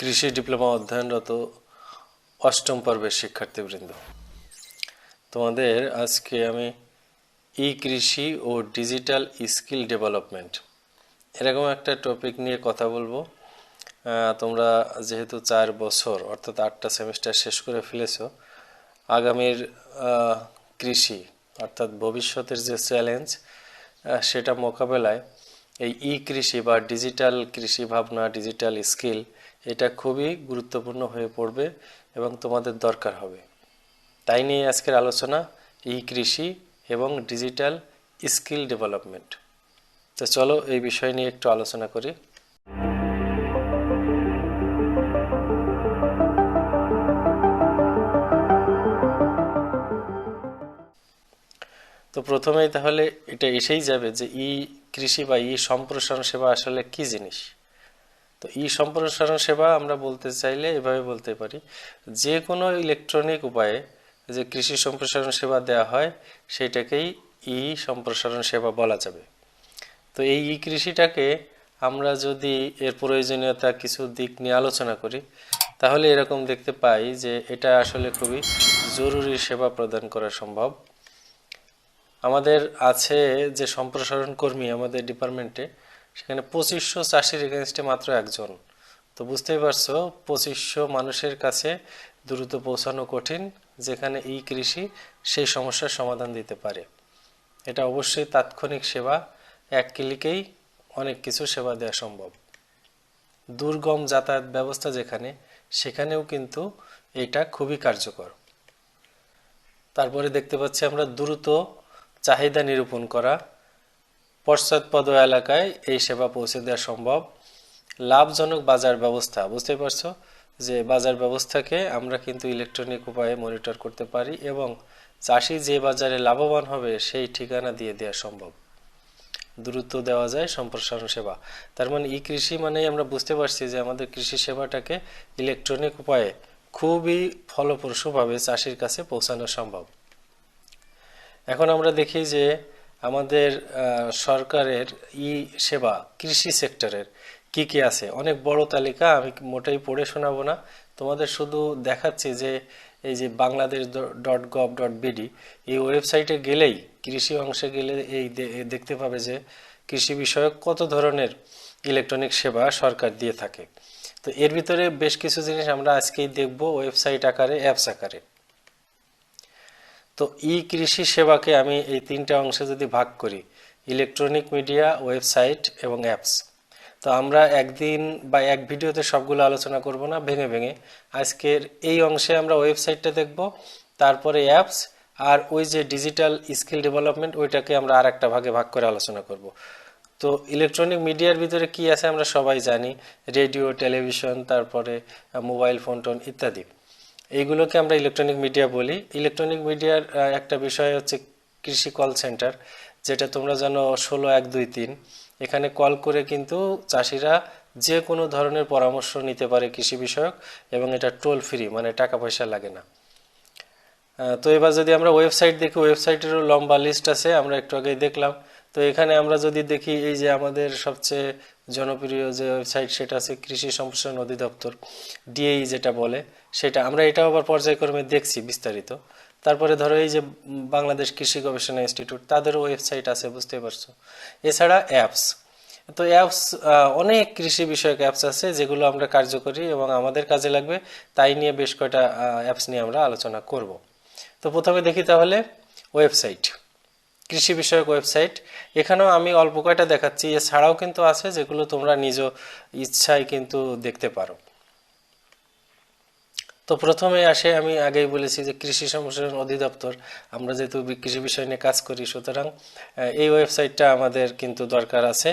কৃষি ডিপ্লোমা অধ্যয়নরত অষ্টম পর্বের শিক্ষার্থীবৃন্দ, তোমাদের আজকে আমি ই কৃষি ও ডিজিটাল স্কিল ডেভেলপমেন্ট এরকম একটা টপিক নিয়ে কথা বলব। তোমরা যেহেতু চার বছর, অর্থাৎ আটটা সেমিস্টার শেষ করে ফেলেছো, আগামীর কৃষি, অর্থাৎ ভবিষ্যতের যে চ্যালেঞ্জ সেটা মোকাবেলায় এই ই কৃষি বা ডিজিটাল কৃষি ভাবনা, ডিজিটাল স্কিল এটা খুবই গুরুত্বপূর্ণ হয়ে পড়বে এবং তোমাদের দরকার হবে। তাই নিয়ে আজকের আলোচনা ই কৃষি এবং ডিজিটাল স্কিল ডেভেলপমেন্ট। তো চলো এই বিষয় নিয়ে একটু আলোচনা করি। তো প্রথমেই তাহলে এটা এসেই যাবে যে ই কৃষি বা ই সম্প্রসারণ সেবা আসলে কি জিনিস? তো ই সম্প্রসারণ সেবা আমরা বলতে চাইলে এভাবে বলতে পারি, যে কোনো ইলেকট্রনিক উপায়ে যে কৃষি সম্প্রসারণ সেবা দেওয়া হয়, সেটাকেই ই সম্প্রসারণ সেবা বলা যাবে। তো এই ই কৃষিটাকে আমরা যদি এর প্রয়োজনীয়তা কিছু দিক নিয়ে আলোচনা করি, তাহলে এরকম দেখতে পাই যে এটা আসলে খুবই জরুরি সেবা প্রদান করা সম্ভব। আমাদের আছে যে সম্প্রসারণ কর্মী আমাদের ডিপার্টমেন্টে সেখানে পঁচিশশো চাষির এগেনস্টে মাত্র একজন। তো বুঝতেই পারছ, পঁচিশশো মানুষের কাছে দ্রুত পৌঁছানো কঠিন, যেখানে ই কৃষি সেই সমস্যার সমাধান দিতে পারে। এটা অবশ্যই তাৎক্ষণিক সেবা, এক ক্লিকেই অনেক কিছু সেবা দেওয়া সম্ভব। দুর্গম যাতায়াত ব্যবস্থা যেখানে, সেখানেও কিন্তু এটা খুবই কার্যকর। তারপরে দেখতে পাচ্ছি আমরা দ্রুত চাহিদা নিরূপণ করা পশ্চাৎপদ এলাকায় এই সেবা পৌঁছে দেওয়া সম্ভব। লাভজনক বাজার ব্যবস্থা বুঝতে পারছ? যে বাজার ব্যবস্থাকে আমরা কিন্তু ইলেকট্রনিক উপায়ে মনিটর করতে পারি এবং চাষি যে বাজারে লাভবান হবে সেই ঠিকানা দিয়ে দেওয়া সম্ভব। দ্রুত দেওয়া যায় সম্প্রসারণ সেবা। তার মানে ই কৃষি মানেই আমরা বুঝতে পারছি যে আমাদের কৃষি সেবাটাকে ইলেকট্রনিক উপায়ে খুবই ফলপ্রসূভাবে চাষির কাছে পৌঁছানো সম্ভব। এখন আমরা দেখি যে আমাদের সরকারের ই সেবা, কৃষি সেক্টরের কি কি আছে? অনেক বড় তালিকা, আমি মোটেই পড়ে শোনাবো না। তোমাদের শুধু দেখাচ্ছি যে, এই যে Bangladesh dot gov dot BD, এই ওয়েবসাইটে গেলেই, কৃষি অংশে গেলে এই দেখতে পাবে যে, কৃষি বিষয়ক কত ধরনের ইলেকট্রনিক সেবা সরকার দিয়ে থাকে। তো এর ভিতরে বেশ কিছু জিনিস আমরা আজকেই দেখব ওয়েবসাইট আকারে, অ্যাপস আকারে। তো ই কৃষি সেবাকে আমি এই তিনটা অংশে যদি ভাগ করি, ইলেকট্রনিক মিডিয়া, ওয়েবসাইট এবং অ্যাপস। তো আমরা একদিন বা এক ভিডিওতে সবগুলো আলোচনা করব না, ভেঙে ভেঙে। আজকের এই অংশে আমরা ওয়েবসাইটটা দেখব, তারপরে অ্যাপস আর ওই যে ডিজিটাল স্কিল ডেভেলপমেন্ট, ওইটাকে আমরা আর একটা ভাগে ভাগ করে আলোচনা করব। তো ইলেকট্রনিক মিডিয়ার ভিতরে কি আছে আমরা সবাই জানি, রেডিও, টেলিভিশন, তারপরে মোবাইল, ফোন, টোন ইত্যাদি। এইগুলোকে আমরা ইলেকট্রনিক মিডিয়া বলি। ইলেকট্রনিক মিডিয়ার একটা বিষয় হচ্ছে কৃষি কল সেন্টার যেটা তোমরা জানো ষোলো এক দুই তিন। এখানে কল করে কিন্তু চাষিরা যে কোনো ধরনের পরামর্শ নিতে পারে কৃষি বিষয়ক এবং এটা টোল ফ্রি মানে টাকা পয়সা লাগে না। তো এবার যদি আমরা ওয়েবসাইট দেখি ওয়েবসাইটেরও লম্বা লিস্ট আছে, আমরা একটু আগেই দেখলাম। তো এখানে আমরা যদি দেখি এই যে আমাদের সবচেয়ে জনপ্রিয় যে ওয়েবসাইট সেটা আছে কৃষি সম্প্রসারণ অধিদপ্তর ডিএই যেটা বলে, সেটা আমরা এটাও আবার পর্যায়ক্রমে দেখছি বিস্তারিত। তারপরে ধরো এই যে বাংলাদেশ কৃষি গবেষণা ইনস্টিটিউট, তাদেরও ওয়েবসাইট আছে, বুঝতে পারছ। এছাড়া অ্যাপস তো অ্যাপস অনেক কৃষি বিষয়ক অ্যাপস আছে যেগুলো আমরা কার্যকরী এবং আমাদের কাজে লাগবে, তাই নিয়ে বেশ কয়টা অ্যাপস নিয়ে আমরা আলোচনা করব। তো প্রথমে দেখি তাহলে ওয়েবসাইট কৃষি বিষয়ক ওয়েবসাইট। এখানেও আমি অল্প কয়টা দেখাচ্ছি। এছাড়াও কিন্তু আছে যেগুলো তোমরা নিজ ইচ্ছায় কিন্তু দেখতে পারো। তো প্রথমে আসে আমি আগেই বলেছি যে কৃষি সম্প্রসারণ অধিদপ্তর। আমরা যেহেতু কৃষি বিষয় নিয়ে কাজ করি, সুতরাং এই ওয়েবসাইটটা আমাদের কিন্তু দরকার আছে।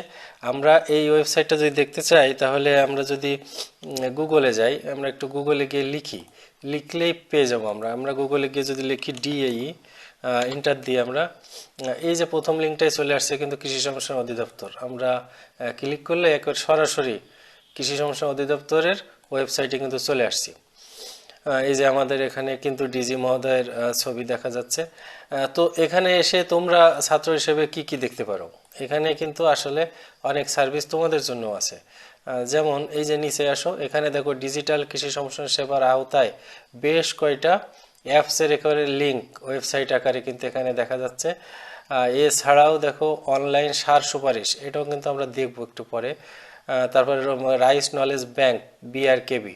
আমরা এই ওয়েবসাইটটা যদি দেখতে চাই, তাহলে আমরা যদি গুগলে যাই, আমরা একটু গুগলে গিয়ে লিখি। লিখলেই পেয়ে যাব আমরা। আমরা গুগলে গিয়ে যদি লিখি ডিএই ইন্টার দিয়ে আমরা এই যে প্রথম লিঙ্কটাই চলে আসছে কিন্তু কৃষি সম্প্রসারণ অধিদপ্তর। আমরা ক্লিক করলে একবার সরাসরি কৃষি সম্প্রসারণ অধিদপ্তরের ওয়েবসাইটে কিন্তু চলে আসছি। এই যে আমাদের এখানে কিন্তু ডিজি মহোদয়ের ছবি দেখা যাচ্ছে। তো এখানে এসে তোমরা ছাত্র হিসেবে কি কি দেখতে পারো? এখানে কিন্তু আসলে অনেক সার্ভিস তোমাদের জন্য আছে। যেমন এই যে নিচে আসো, এখানে দেখো ডিজিটাল কৃষি সম্প্রসারণ সেবার আওতায় বেশ কয়টা অ্যাপসের একেবারে লিঙ্ক ওয়েবসাইট আকারে কিন্তু এখানে দেখা যাচ্ছে। এছাড়াও দেখো অনলাইন সার সুপারিশ, এটাও কিন্তু আমরা দেখব একটু পরে। তারপরে রাইস নলেজ ব্যাংক বিআরকেবি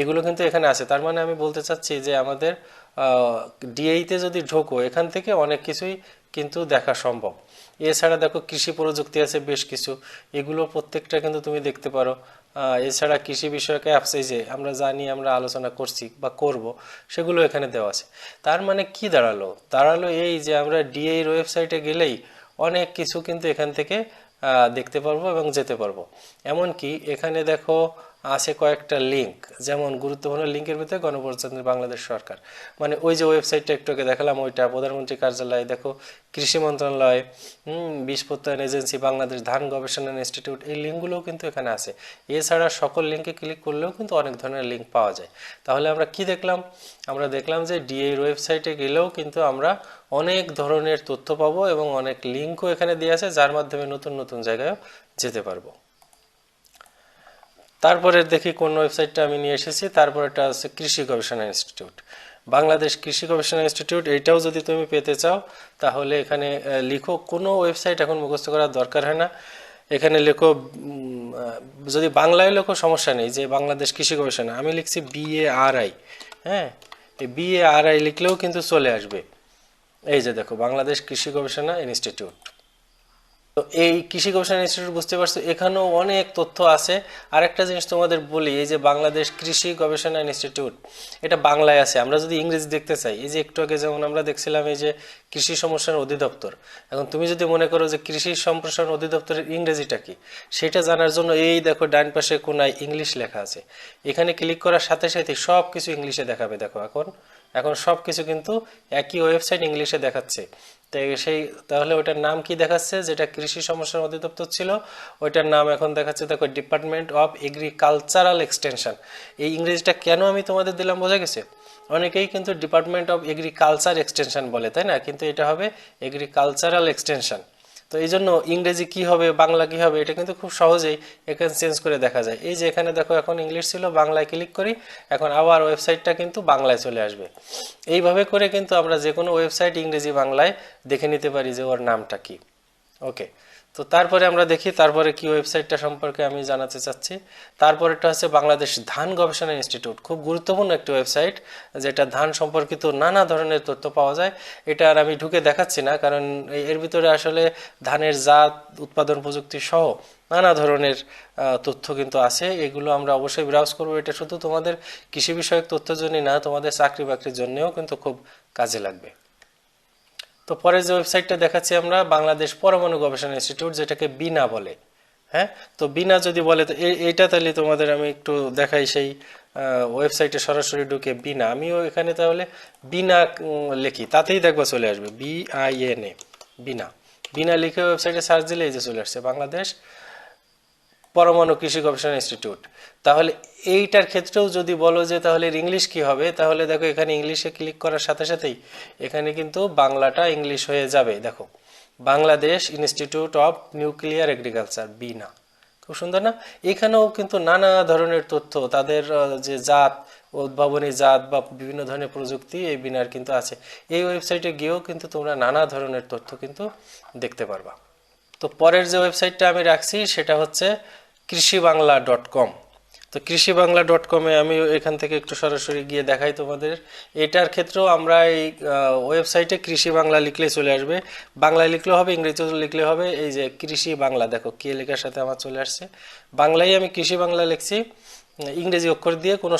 এগুলো কিন্তু এখানে আছে। তার মানে আমি বলতে চাচ্ছি যে আমাদের ডিএইতে যদি ঢোকো, এখান থেকে অনেক কিছুই কিন্তু দেখা সম্ভব। এছাড়া দেখো কৃষি প্রযুক্তি আছে বেশ কিছু। এগুলো প্রত্যেকটা কিন্তু তুমি দেখতে পারো। এছাড়া কৃষি বিষয়ক অ্যাপস এই যে আমরা জানি, আমরা আলোচনা করছি বা করব, সেগুলো এখানে দেওয়া আছে। তার মানে কি দাঁড়াল? দাঁড়াল এই যে আমরা ডিএর ওয়েবসাইটে গেলেই অনেক কিছু কিন্তু এখান থেকে দেখতে পারব এবং যেতে পারব। এমনকি এখানে দেখো আছে কয়েকটা লিঙ্ক যেমন গুরুত্বপূর্ণ লিঙ্কের ভিতরে গণপ্রজাতন্ত্রী বাংলাদেশ সরকার। মানে ওই যে ওয়েবসাইটটা একটু দেখালাম, ওইটা প্রধানমন্ত্রী কার্যালয় দেখো, কৃষি মন্ত্রণালয় বীজ প্রত্যয়ন এজেন্সি, বাংলাদেশ ধান গবেষণা ইনস্টিটিউট এই লিঙ্কগুলোও কিন্তু এখানে আছে। এছাড়া সকল লিঙ্কে ক্লিক করলেও কিন্তু অনেক ধরনের লিঙ্ক পাওয়া যায়। তাহলে আমরা কি দেখলাম? আমরা দেখলাম যে ডিএ ওয়েবসাইটে গেলেও কিন্তু আমরা অনেক ধরনের তথ্য পাবো এবং অনেক লিঙ্কও এখানে দেওয়া আছে, যার মাধ্যমে নতুন নতুন জায়গায় যেতে পারব। তারপরে দেখি কোন ওয়েবসাইটটা আমি নিয়ে এসেছি তারপরেটা আছে কৃষি গবেষণা ইনস্টিটিউট। বাংলাদেশ কৃষি গবেষণা ইনস্টিটিউট এইটাও যদি তুমি পেতে চাও, তাহলে এখানে লিখো। কোনো ওয়েবসাইট এখন মুখস্থ করার দরকার হয় না। এখানে লেখো যদি বাংলায় লেখো, সমস্যা নেই। যে বাংলাদেশ কৃষি গবেষণা, আমি লিখছি বিএআরআই হ্যাঁ? এই বিএআরআই লিখলেও কিন্তু চলে আসবে। এই যে দেখো, বাংলাদেশ কৃষি গবেষণা ইনস্টিটিউট। তো এই কৃষি গবেষণা ইনস্টিটিউট বুঝতে পারছ, এখানেও অনেক তথ্য আছে। আরেকটা জিনিস তোমাদের বলি, এই যে বাংলাদেশ কৃষি গবেষণা ইনস্টিটিউট এটা বাংলায় আছে। আমরা যদি ইংরেজি দেখতে চাই, এই যে একটু আগে যেমন আমরা দেখছিলাম এই যে কৃষি সম্প্রসারণ অধিদপ্তর, এখন তুমি যদি মনে করো যে কৃষি সম্প্রসারণ অধিদপ্তরের ইংরেজিটা কি, সেটা জানার জন্য এই দেখো ডান পাশে কোনায় ইংলিশ লেখা আছে। এখানে ক্লিক করার সাথে সাথে সব কিছু ইংলিশে দেখাবে, দেখো এখন এখন সব কিছু কিন্তু একই ওয়েবসাইট ইংলিশে দেখাচ্ছে। তো সেই, তাহলে ওইটার নাম কি দেখাচ্ছে? যেটা কৃষি সমস্যার অধিদপ্তর ছিল, ওইটার নাম এখন দেখাচ্ছে, দেখো ডিপার্টমেন্ট অফ এগ্রিকালচারাল এক্সটেনশন এই ইংরেজিটা কেন আমি তোমাদের দিলাম বোঝা গেছে? অনেকেই কিন্তু ডিপার্টমেন্ট অফ এগ্রিকালচার এক্সটেনশন বলে, তাই না? কিন্তু এটা হবে এগ্রিকালচারাল এক্সটেনশন তো এই জন্য ইংরেজি কী হবে, বাংলা কী হবে, এটা কিন্তু খুব সহজেই এখানে চেঞ্জ করে দেখা যায়। এই যে এখানে দেখো এখন ইংলিশ ছিল, বাংলায় ক্লিক করি, এখন আবার ওয়েবসাইটটা কিন্তু বাংলায় চলে আসবে। এইভাবে করে কিন্তু আমরা যে কোনো ওয়েবসাইট ইংরেজি বাংলায় দেখে নিতে পারি যে ওর নামটা কি। ওকে তো তারপরে আমরা দেখি, তারপরে কি ওয়েবসাইটটা সম্পর্কে আমি জানাতে চাচ্ছি। তারপরেটা হচ্ছে বাংলাদেশ ধান গবেষণা ইনস্টিটিউট। খুব গুরুত্বপূর্ণ একটি ওয়েবসাইট যেটা ধান সম্পর্কিত নানা ধরনের তথ্য পাওয়া যায়। এটা আর আমি ঢুকে দেখাচ্ছি না, কারণ এর ভিতরে আসলে ধানের জাত, উৎপাদন প্রযুক্তি সহ নানা ধরনের তথ্য কিন্তু আছে। এগুলো আমরা অবশ্যই ব্রাউজ করব। এটা শুধু তোমাদের কৃষি বিষয়ক তথ্যের জন্যই না, তোমাদের চাকরি বাকরির জন্যেও কিন্তু খুব কাজে লাগবে। তো পরে যে ওয়েবসাইটটা দেখাচ্ছি আমরা, বাংলাদেশ পরমাণু গবেষণা ইনস্টিটিউট যেটাকে বিনা বলে হ্যাঁ? তো বিনা যদি বলে, তো এইটা তাহলে তোমাদের আমি একটু দেখাই সেই ওয়েবসাইটে সরাসরি ঢুকে বিনা। আমিও এখানে তাহলে বিনা লিখি। তাতেই দেখব চলে আসবে B I N A BINA. BINA লিখে ওয়েবসাইটে সার্চ দিলে এই যে চলে আসছে, বাংলাদেশ পরমাণু কৃষি গবেষণা ইনস্টিটিউট। তাহলে এইটার ক্ষেত্রেও যদি বলো যে তাহলে ইংলিশ কি হবে, তাহলে দেখো এখানে ইংলিশে ক্লিক করার সাথে সাথেই এখানে কিন্তু বাংলাটা ইংলিশ হয়ে যাবে। দেখো, Bangladesh institute of nuclear agriculture, BINA. খুব সুন্দর না? এখানেও কিন্তু নানা ধরনের তথ্য, তাদের যে জাত, উদ্ভাবনী জাত বা বিভিন্ন ধরনের প্রযুক্তি এই বিনার কিন্তু আছে। এই ওয়েবসাইটে গিয়েও কিন্তু তোমরা নানা ধরনের তথ্য কিন্তু দেখতে পারবা। তো পরের যে ওয়েবসাইটটা আমি রাখছি সেটা হচ্ছে কৃষি বাংলা ডট কম। তো কৃষি বাংলা ডট কমে আমি এখান থেকে একটু সরাসরি গিয়ে দেখাই তোমাদের। এটার ক্ষেত্রেও আমরা এই ওয়েবসাইটে কৃষি বাংলা লিখলে চলে আসবে। বাংলায় লিখলেও হবে, ইংরেজিতে লিখলে হবে, এই যে কৃষি বাংলা দেখো কে লেখার সাথে আমার চলে আসছে। বাংলায় আমি কৃষি বাংলা লিখছি, ইংরেজি অক্ষর দিয়ে কোনো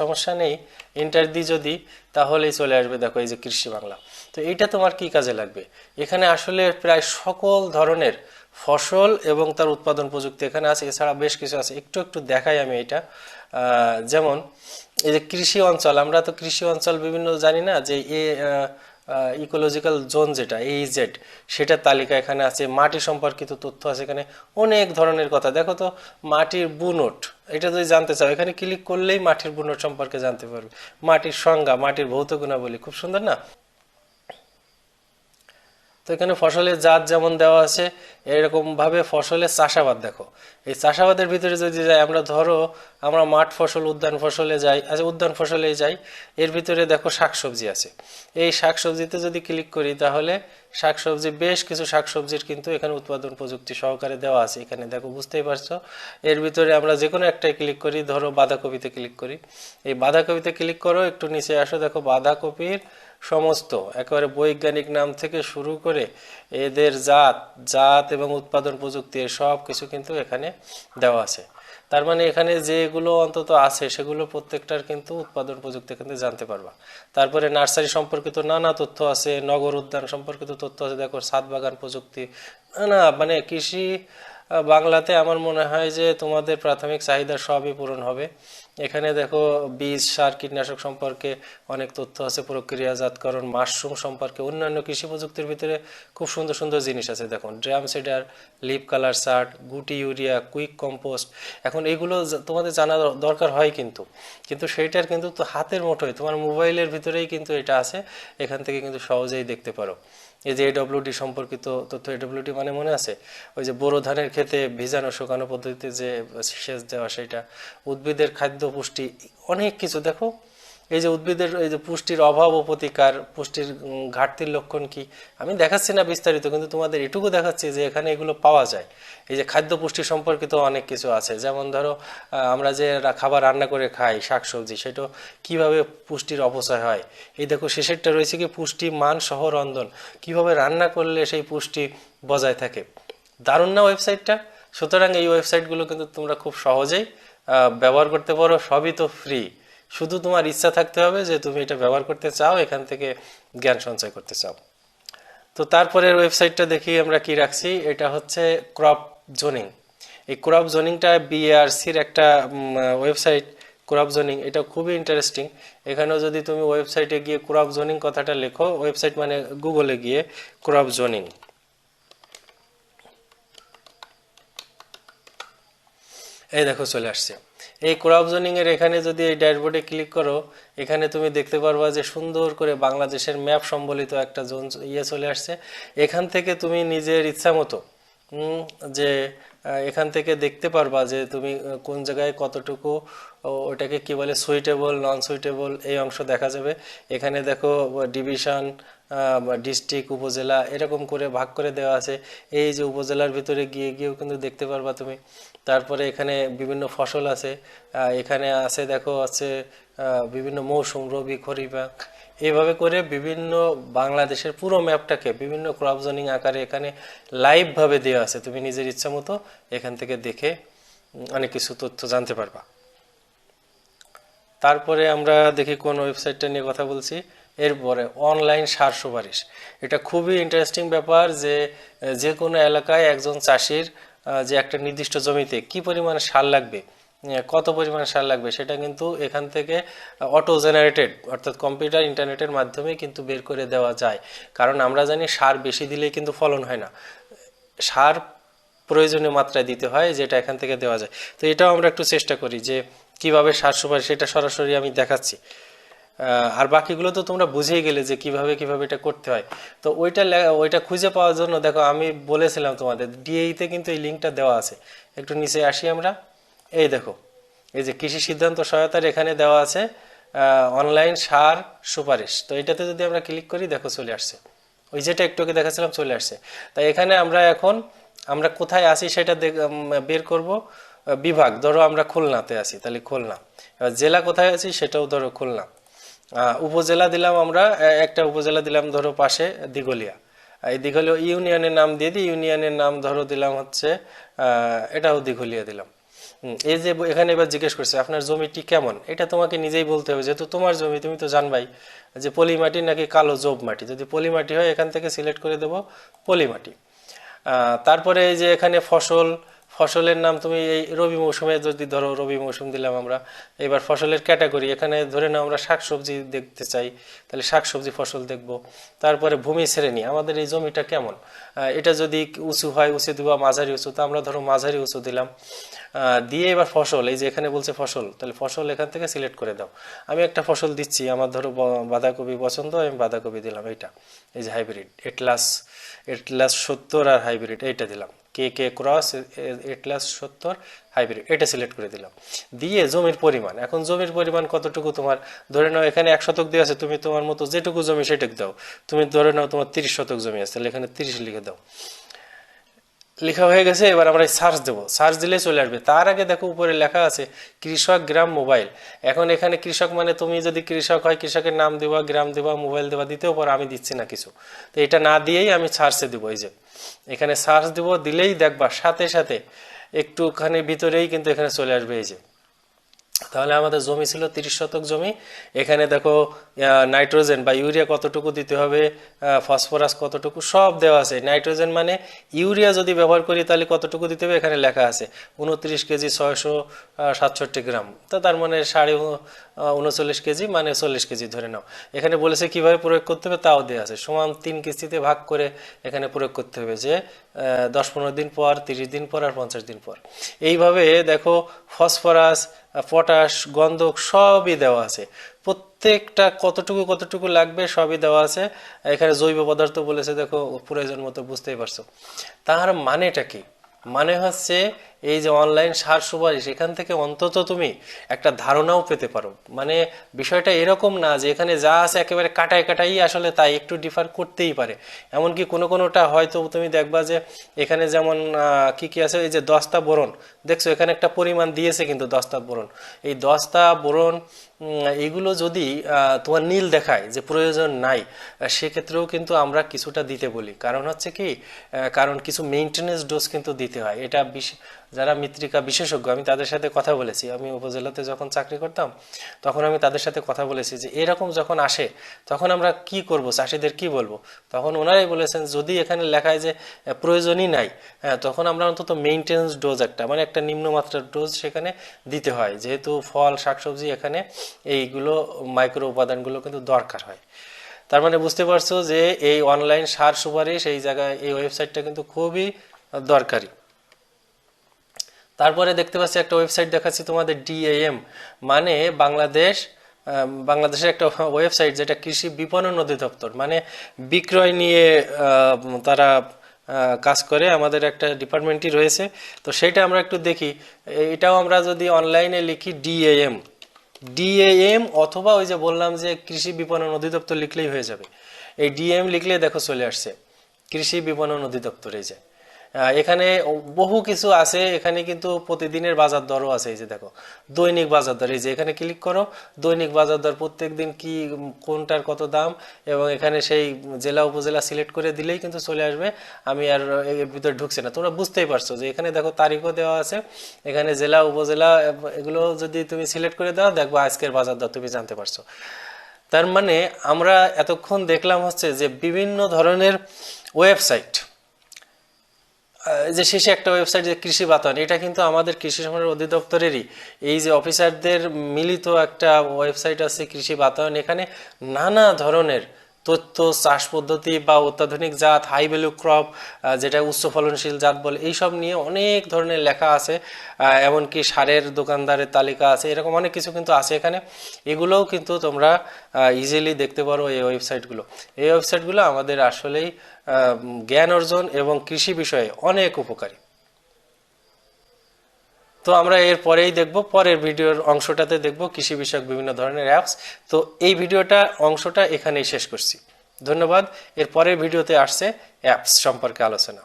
সমস্যা নেই। এন্টার দিই যদি, তাহলেই চলে আসবে, দেখো এই যে কৃষি বাংলা তো এইটা তোমার কি কাজে লাগবে? এখানে আসলে প্রায় সকল ধরনের ফসল এবং তার উৎপাদন প্রযুক্তি এখানে আছে, এছাড়া বেশ কিছু আছে। একটু একটু দেখাই আমি এটা। যেমন এই যে কৃষি অঞ্চল, আমরা তো কৃষি অঞ্চল বিভিন্ন জানি না যে এ ইকোলজিক্যাল জোন যেটা এইজেড সেটার তালিকা এখানে আছে। মাটি সম্পর্কিত তথ্য আছে এখানে। অনেক ধরনের কথা। দেখো তো, মাটির বুনোট এটা যদি জানতে চাও, এখানে ক্লিক করলেই মাটির বুনোট সম্পর্কে জানতে পারবে। মাটির সংজ্ঞা, মাটির ভৌত গুণাবলী, খুব সুন্দর না? তো এখানে ফসলের জাত যেমন দেওয়া আছে, এরকম ভাবে ফসলের চাষাবাদ দেখো। এই চাষাবাদের ভিতরে যদি যাই, আমরা ধরো আমরা মাঠ ফসল, উদ্যান ফসলে যাই আচ্ছা উদ্যান ফসলে যাই, এর ভিতরে দেখো শাকসবজি আছে। এই শাকসবজিতে যদি ক্লিক করি, তাহলে শাকসবজি, বেশ কিছু শাকসবজির কিন্তু এখানে উৎপাদন প্রযুক্তি সহকারে দেওয়া আছে। এখানে দেখো, বুঝতেই পারছ? এর ভিতরে আমরা যে কোনো একটাই ক্লিক করি, ধরো বাঁধাকপিতে ক্লিক করি। এই বাঁধাকপিতে ক্লিক করো, একটু নিচে আসো, দেখো বাঁধাকপির সমস্ত, একেবারে বৈজ্ঞানিক নাম থেকে শুরু করে এদের জাত জাত এবং উৎপাদন প্রযুক্তি, সব কিছু কিন্তু এখানে দেওয়া আছে। তার মানে এখানে যেগুলো অন্তত আছে, সেগুলো প্রত্যেকটার কিন্তু উৎপাদন প্রযুক্তি কিন্তু জানতে পারবা। তারপরে নার্সারি সম্পর্কিত নানা তথ্য আছে, নগর উদ্যান সম্পর্কিত তথ্য আছে, দেখো সাত বাগান প্রযুক্তি না মানে কৃষি বাংলাতে আমার মনে হয় যে তোমাদের প্রাথমিক চাহিদা সবই পূরণ হবে। এখানে দেখো বীজ, সার, কীটনাশক সম্পর্কে অনেক তথ্য আছে, প্রক্রিয়াজাতকরণ, মাশরুম সম্পর্কে অন্যান্য কৃষি প্রযুক্তির ভিতরে খুব সুন্দর সুন্দর জিনিস আছে, দেখুন। Drum seeder leaf colour chart গুটি, ইউরিয়া, কুইক কম্পোস্ট, এখন এগুলো তোমাদের জানা দরকার হয় কিন্তু। কিন্তু সেইটার কিন্তু তো হাতের মুঠোয়, তোমার মোবাইলের ভিতরেই কিন্তু এটা আছে, এখান থেকে কিন্তু সহজেই দেখতে পারো। এই যে এডব্লিউডি সম্পর্কিত তথ্য এডব্লিউডি মানে মনে আছে? ওই যে বোরো ধানের ক্ষেতে ভিজানো শুকানো পদ্ধতিতে যে সেচ দেওয়া, সেটা। উদ্ভিদের খাদ্য পুষ্টি, অনেক কিছু। দেখো এই যে উদ্ভিদের, এই যে পুষ্টির অভাব ও প্রতিকার, পুষ্টির ঘাটতির লক্ষণ কি? আমি দেখাচ্ছি না বিস্তারিত, কিন্তু তোমাদের এটুকু দেখাচ্ছি যে এখানে এগুলো পাওয়া যায়। এই যে খাদ্য পুষ্টি সম্পর্কিত অনেক কিছু আছে। যেমন ধরো আমরা যে খাবার রান্না করে খাই, শাকসবজি, সেটা কীভাবে পুষ্টির অপচয় হয়? এই দেখো, শেষেরটা রয়েছে কি, পুষ্টি মান সহ রন্ধন। কীভাবে রান্না করলে সেই পুষ্টি বজায় থাকে? দারুণ না ওয়েবসাইটটা? সুতরাং এই ওয়েবসাইটগুলো কিন্তু তোমরা খুব সহজেই ব্যবহার করতে পারো। সবই তো ফ্রি। শুধু তোমার ইচ্ছা থাকতে হবে যে তুমি এটা ব্যবহার করতে চাও, এখান থেকে জ্ঞান সঞ্চয় করতে চাও। তো তারপরের ওয়েবসাইটটা দেখি আমরা কি রাখছি, এটা হচ্ছে ক্রপ জোনিং। এই ক্রপ জোনিংটা বিআরসির একটা ওয়েবসাইট, ক্রপ জোনিং, এটা খুবই ইন্টারেস্টিং এখানেও যদি তুমি ওয়েবসাইটে গিয়ে ক্রপ জোনিং কথাটা লেখো, ওয়েবসাইট মানে গুগলে গিয়ে ক্রপ জোনিং। এই দেখো চলে আসছে। এই ক্রপ জোনিং এর এখানে যদি এই ড্যাশবোর্ডে ক্লিক করো, এখানে তুমি দেখতে পারবা যে সুন্দর করে বাংলাদেশের ম্যাপ সম্বলিত একটা জোন ইয়ে চলে আসছে। এখান থেকে তুমি নিজের ইচ্ছা মতো যে এখান থেকে দেখতে পারবা যে তুমি কোন জায়গায় কতটুকু ওটাকে কি বলে সুইটেবল নন সুইটেবল এই অংশ দেখা যাবে। এখানে দেখো ডিভিশন ডিস্ট্রিক্ট উপজেলা, এরকম করে ভাগ করে দেওয়া আছে। এই যে উপজেলার ভিতরে গিয়ে গিয়েও কিন্তু দেখতে পারবা তুমি। তারপরে এখানে বিভিন্ন ফসল আছে। এখানে আছে, দেখো, আছে বিভিন্ন মৌসুম, রবি, খরিফা। এইভাবে করে বিভিন্ন বাংলাদেশের পুরো ম্যাপটাকে, বিভিন্ন ক্রপ জোনিং আকারে এখানে লাইভভাবে দেওয়া আছে। তুমি নিজের ইচ্ছা মতো এখান থেকে দেখে অনেক কিছু তথ্য জানতে পারবা। তারপরে আমরা দেখি কোন ওয়েবসাইটটা নিয়ে কথা বলছি। এরপরে অনলাইন সার সুপারিশ। এটা খুবই ইন্টারেস্টিং ব্যাপার যে যে কোনো এলাকায় একজন চাষির যে একটা নির্দিষ্ট জমিতে কি পরিমাণ সার লাগবে কত পরিমাণ সার লাগবে, সেটা কিন্তু এখান থেকে অটো জেনারেটেড অর্থাৎ কম্পিউটার ইন্টারনেটের মাধ্যমে কিন্তু বের করে দেওয়া যায়। কারণ আমরা জানি সার বেশি দিলেই কিন্তু ফলন হয় না। সার প্রয়োজনীয় মাত্রায় দিতে হয়, যেটা এখান থেকে দেওয়া যায়। তো এটাও আমরা একটু চেষ্টা করি যে কীভাবে সার সুপারিশ সেটা সরাসরি আমি দেখাচ্ছি। আর বাকিগুলো তো তোমরা বুঝেই গেলে যে কীভাবে কীভাবে এটা করতে হয়। তো ওইটা ওইটা খুঁজে পাওয়ার জন্য দেখো, আমি বলেছিলাম তোমাদের ডিএইতে কিন্তু এই লিঙ্কটা দেওয়া আছে। একটু নিচে আসি আমরা। এই দেখো, এই যে কৃষি সিদ্ধান্ত সহায়তার এখানে দেওয়া আছে অনলাইন সার সুপারিশ। তো এটাতে যদি আমরা ক্লিক করি, দেখো চলে আসছে। ওই যেটা একটু আগে দেখাচ্ছিলাম চলে আসছে। তাই এখানে আমরা এখন, আমরা কোথায় আছি সেটা বের করব। বিভাগ, ধরো আমরা খুলনাতে আছি, তাহলে খুলনা। জেলা কোথায় আছি সেটাও ধরো খুলনা। উপজেলা দিলাম আমরা একটা উপজেলা দিলাম ধরো পাশে দিঘলিয়া। এই দিঘলিয়া ইউনিয়নের নাম দিয়ে দিই ইউনিয়নের নাম ধরো দিলাম হচ্ছে এটাও দিঘলিয়া দিলাম। এই যে এখানে এবার জিজ্ঞেস করছে, আপনার জমিটি কেমন? এটা তোমাকে নিজেই বলতে হবে, যেহেতু তোমার জমি, তুমি তো জানবাই যে পলি মাটি নাকি কালো জব মাটি। যদি পলি মাটি হয়, এখান থেকে সিলেক্ট করে দেব পলি মাটি তারপরে এই যে এখানে ফসল ফসলের নাম তুমি এই রবি মৌসুমে যদি ধরো, রবি মৌসুম দিলাম আমরা, এবার ফসলের ক্যাটাগরি, এখানে ধরে নাও আমরা শাকসবজি দেখতে চাই, তাহলে শাকসবজি ফসল দেখব। তারপরে ভূমি শ্রেণি, আমাদের এই জমিটা কেমন? এটা যদি উঁচু হয়, উঁচু দিব, মাঝারি উঁচু, তো আমরা ধরো মাঝারি উঁচু দিলাম। দিয়ে এবার ফসল, এই যে এখানে বলছে ফসল, তাহলে ফসল এখান থেকে সিলেক্ট করে দাও। আমি একটা ফসল দিচ্ছি, আমার ধরো বাঁধাকপি পছন্দ, আমি বাঁধাকপি দিলাম এইটা, এই যে হাইব্রিড, এটলাস এটলাস সত্তর আর হাইব্রিড, এইটা দিলাম। কে কে ক্রস এটলাস সত্তর হাইব্রিড এটা সিলেক্ট করে দিলাম। দিয়ে জমির পরিমাণ, এখন জমির পরিমাণ কতটুকু তোমার? ধরে নাও এখানে এক শতক দিয়ে আছে, তুমি তোমার মতো যেটুকু জমি সেটুকু দাও। তুমি ধরে নাও তোমার তিরিশ শতক জমি আছে, তাহলে এখানে তিরিশ লিখে দাও। লেখা হয়ে গেছে, এবার আমরা সার্চ দেব। সার্চ দিলে চলে আসবে। তার আগে দেখো উপরে লেখা আছে, কৃষক গ্রাম মোবাইল। এখন এখানে কৃষক মানে তুমি যদি কৃষক হয়, কৃষকের নাম দেওয়া গ্রাম দেওয়া মোবাইল দেওয়া দিতেও পারো, আমি দিচ্ছি না কিছু। তো এটা না দিয়েই আমি সার্চে দেবো, এই যে। এখানে সার্চ দেবো, দিলেই দেখবা, সাথে সাথে একটুখানি ভিতরেই কিন্তু এখানে চলে আসবে, এই যে। তাহলে আমাদের জমি ছিল তিরিশ শতক জমি। এখানে দেখো নাইট্রোজেন বা ইউরিয়া কতটুকু দিতে হবে ফসফরাস কতটুকু, সব দেওয়া আছে। নাইট্রোজেন মানে ইউরিয়া যদি ব্যবহার করি তাহলে কতটুকু দিতে হবে, এখানে লেখা আছে। উনত্রিশ কেজি ছয়শো সাতষট্টি গ্রাম। তো তার মানে সাড়ে উনচল্লিশ কেজি মানে চল্লিশ কেজি ধরে নাও। এখানে বলেছে কীভাবে প্রয়োগ করতে হবে তাও দেওয়া আছে। সমান তিন কিস্তিতে ভাগ করে এখানে প্রয়োগ করতে হবে যে দশ পনেরো দিন পর, তিরিশ দিন পর আর পঞ্চাশ দিন পর। এইভাবে দেখো, ফসফরাস পটাশ, গন্ধক সবই দেওয়া আছে। প্রত্যেকটা কতটুকু কতটুকু লাগবে সবই দেওয়া আছে। এখানে জৈব পদার্থ বলেছে, দেখো প্রয়োজন মতো বুঝতেই পারছ। তার মানেটা কি? মানে হচ্ছে এই যে অনলাইন সার সুপারিশ, এখান থেকে অন্তত তুমি একটা ধারণাও পেতে পারো। মানে বিষয়টা এরকম না যে এখানে যা আছে একেবারে কাটায় কাটাই আসলে তাই একটু ডিফার করতেই পারে। এমনকি কোনো কোনোটা হয়তো তুমি দেখবা যে এখানে যেমন কি কি আছে, এই যে দস্তা বোরন। দেখছ, এখানে একটা পরিমাণ দিয়েছে কিন্তু দস্তা বোরন। এই দস্তা বোরন এগুলো যদি তোমার নীল দেখায় যে প্রয়োজন নাই সেক্ষেত্রেও কিন্তু আমরা কিছুটা দিতে বলি। কারণ হচ্ছে কি কারণ কিছু মেনটেনেন্স ডোজ কিন্তু দিতে হয়। এটা যারা মৃত্তিকা বিশেষজ্ঞ, আমি তাদের সাথে কথা বলেছি। আমি উপজেলাতে যখন চাকরি করতাম, তখন আমি তাদের সাথে কথা বলেছি যে, এরকম যখন আসে, তখন আমরা কি করব? চাষিদের কি বলব? তখন ওনারাই বলেছেন, যদি এখানে লেখায় যে প্রয়োজনই নাই তখন আমরা অন্তত মেনটেন্স ডোজ একটা মানে একটা নিম্নমাত্রার ডোজ সেখানে দিতে হয়। যেহেতু ফল, শাকসবজি এখানে এইগুলো মাইক্রো উপাদানগুলো কিন্তু দরকার হয়। তার মানে বুঝতে পারছ যে, এই অনলাইন সার সুপারিশ, এই জায়গায়, এই ওয়েবসাইটটা কিন্তু খুবই দরকারি। তারপরে দেখতে পাচ্ছি একটা ওয়েবসাইট দেখাচ্ছি তোমাদের ডিএএম মানে বাংলাদেশ বাংলাদেশের একটা ওয়েবসাইট যেটা কৃষি বিপণন অধিদপ্তর মানে বিক্রয় নিয়ে তারা কাজ করে, আমাদের একটা ডিপার্টমেন্টই রয়েছে। তো সেটা আমরা একটু দেখি। এটাও আমরা যদি অনলাইনে লিখি ডিএএম ডিএএম অথবা ওই যে বললাম যে কৃষি বিপণন অধিদপ্তর লিখলেই হয়ে যাবে। এই ডিএম লিখলে দেখো চলে আসছে, কৃষি বিপণন অধিদপ্তর এই যে। এখানে বহু কিছু আছে, এখানে কিন্তু প্রতিদিনের বাজার দরও আছে, এই যে দেখো। দৈনিক বাজার দর, এই যে এখানে ক্লিক করো, দৈনিক বাজার দর প্রত্যেক দিন কি কোনটার কত দাম, এবং এখানে সেই জেলা উপজেলা সিলেক্ট করে দিলেই কিন্তু চলে আসবে। আমি আর এর ভিতরে ঢুকছি না। তোমরা বুঝতেই পারছ যে এখানে দেখো তারিখও দেওয়া আছে, এখানে জেলা, উপজেলা, এগুলো যদি তুমি সিলেক্ট করে দাও, দেখব আজকের বাজার দর তুমি জানতে পারছ। তার মানে আমরা এতক্ষণ দেখলাম হচ্ছে যে বিভিন্ন ধরনের ওয়েবসাইট যে শেষে একটা ওয়েবসাইট যে কৃষি বাতায়ন, এটা কিন্তু আমাদের কৃষি সমর অধিদপ্তরেরই। এই যে অফিসারদের মিলিত একটা ওয়েবসাইট আছে কৃষি বাতায়ন, এখানে নানা ধরনের তথ্য, চাষ পদ্ধতি বা অত্যাধুনিক জাত হাই ভ্যালু ক্রপ যেটা উচ্চ ফলনশীল জাত বলে, এইসব নিয়ে অনেক ধরনের লেখা আছে এমনকি সারের দোকানদারের তালিকা আছে, এরকম অনেক কিছু কিন্তু আছে এখানে। এগুলোও কিন্তু তোমরা ইজিলি দেখতে পারো এই ওয়েবসাইটগুলো এই ওয়েবসাইটগুলো আমাদের আসলেই জ্ঞান অর্জন এবং কৃষি বিষয়ে অনেক উপকারী। তো আমরা এর পরেই দেখব, পরের ভিডিওর অংশটাতে দেখব কৃষি বিষয়ক বিভিন্ন ধরনের অ্যাপস তো এই ভিডিওটা, অংশটা এখানেই শেষ করছি। ধন্যবাদ। এর পরের ভিডিওতে আসছে অ্যাপস সম্পর্কে আলোচনা।